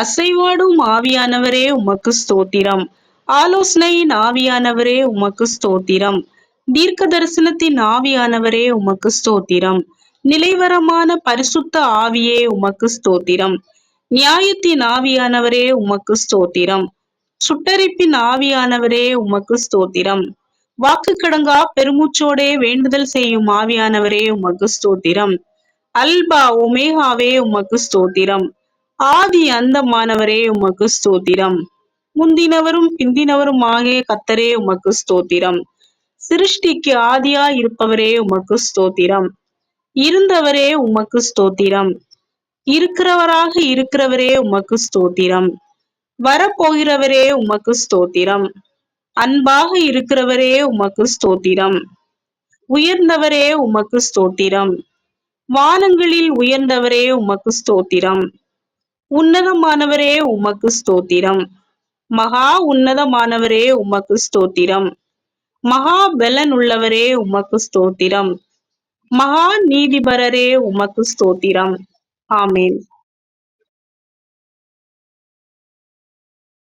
அசைவாடும் ஆவியானவரே உமக்கு ஸ்தோத்திரம். ஆலோசனையின் ஆவியானவரே உமக்கு ஸ்தோத்திரம். தீர்க்க தரிசனத்தின் ஆவியானவரே உமக்கு ஸ்தோத்திரம். நிலைவரமான பரிசுத்த ஆவியே உமக்கு ஸ்தோத்திரம். நியாயத்தின் ஆவியானவரே உமக்கு ஸ்தோத்திரம். சுட்டரிப்பின் ஆவியானவரே உமக்கு ஸ்தோத்திரம். வாக்கு கடங்கா பெருமூச்சோடே வேண்டுதல் செய்யும் ஆவியானவரே உமக்கு ஸ்தோத்திரம். அல்பா ஒமேகாவே உமக்கு ஸ்தோத்திரம். ஆதி அந்தமானவரே உமக்கு ஸ்தோத்திரம். முந்தினவரும் பிந்தினவரும் ஆகிய கத்தரே உமக்கு ஸ்தோத்திரம். சிருஷ்டிக்கு ஆதியா இருப்பவரே உமக்கு ஸ்தோத்திரம். இருந்தவரே உமக்கு ஸ்தோத்திரம். இருக்கிறவராக இருக்கிறவரே உமக்கு ஸ்தோத்திரம். வரப்போகிறவரே உமக்கு ஸ்தோத்திரம். அன்பாக இருக்கிறவரே உமக்கு ஸ்தோத்திரம். உயர்ந்தவரே உமக்கு ஸ்தோத்திரம். வானங்களில் உயர்ந்தவரே உமக்கு ஸ்தோத்திரம். உன்னதமானவரே உமக்கு ஸ்தோத்திரம். மகா உன்னதமானவரே உமக்கு ஸ்தோத்திரம். மகா பலன் உள்ளவரே உமக்கு ஸ்தோத்திரம். மகா நீதிபரரே உமக்கு ஸ்தோத்திரம். ஆமேன்.